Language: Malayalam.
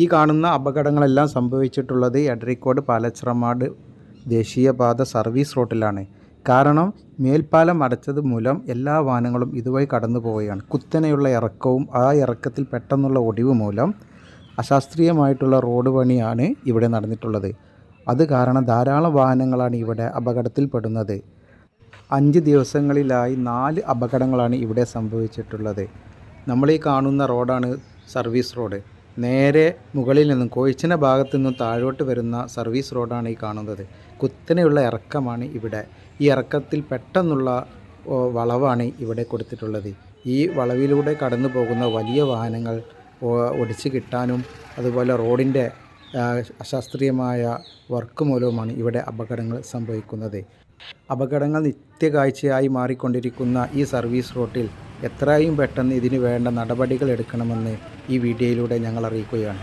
ഈ കാണുന്ന അപകടങ്ങളെല്ലാം സംഭവിച്ചിട്ടുള്ളത് എടരിക്കോട് പാലച്ചിറമാട് ദേശീയപാത സർവീസ് റോട്ടിലാണ്. കാരണം മേൽപ്പാലം അടച്ചത് മൂലം എല്ലാ വാഹനങ്ങളും ഇതുവഴി കടന്നു പോവുകയാണ് കുത്തനെയുള്ള ഇറക്കവും ആ ഇറക്കത്തിൽ പെട്ടെന്നുള്ള ഒടിവ് മൂലം അശാസ്ത്രീയമായിട്ടുള്ള റോഡ് പണിയാണ് ഇവിടെ നടന്നിട്ടുള്ളത്. അത് കാരണം ധാരാളം വാഹനങ്ങളാണ് ഇവിടെ അപകടത്തിൽപ്പെടുന്നത് അഞ്ച് ദിവസങ്ങളിലായി നാല് അപകടങ്ങളാണ് ഇവിടെ സംഭവിച്ചിട്ടുള്ളത്. നമ്മൾ ഈ കാണുന്ന റോഡാണ് സർവീസ് റോഡ്. നേരെ മുകളിൽ നിന്നും കോഴിച്ചിന ഭാഗത്തു നിന്നും താഴോട്ട് വരുന്ന സർവീസ് റോഡാണ് ഈ കാണുന്നത്. കുത്തനെയുള്ള ഇറക്കമാണ് ഇവിടെ. ഈ ഇറക്കത്തിൽ പെട്ടെന്നുള്ള വളവാണ് ഇവിടെ കൊടുത്തിട്ടുള്ളത്. ഈ വളവിലൂടെ കടന്നു പോകുന്ന വലിയ വാഹനങ്ങൾ ഒടിച്ച് കിട്ടാനും അതുപോലെ റോഡിന്റെ അശാസ്ത്രീയമായ വർക്ക് മൂലവുമാണ് ഇവിടെ അപകടങ്ങൾ സംഭവിക്കുന്നത്. അപകടങ്ങൾ നിത്യകാഴ്ചയായി മാറിക്കൊണ്ടിരിക്കുന്ന ഈ സർവീസ് റോട്ടിൽ എത്രയും പെട്ടെന്ന് ഇതിന് വേണ്ട നടപടികൾ എടുക്കണമെന്ന് ഈ വീഡിയോയിലൂടെ ഞങ്ങൾ അറിയിക്കുകയാണ്.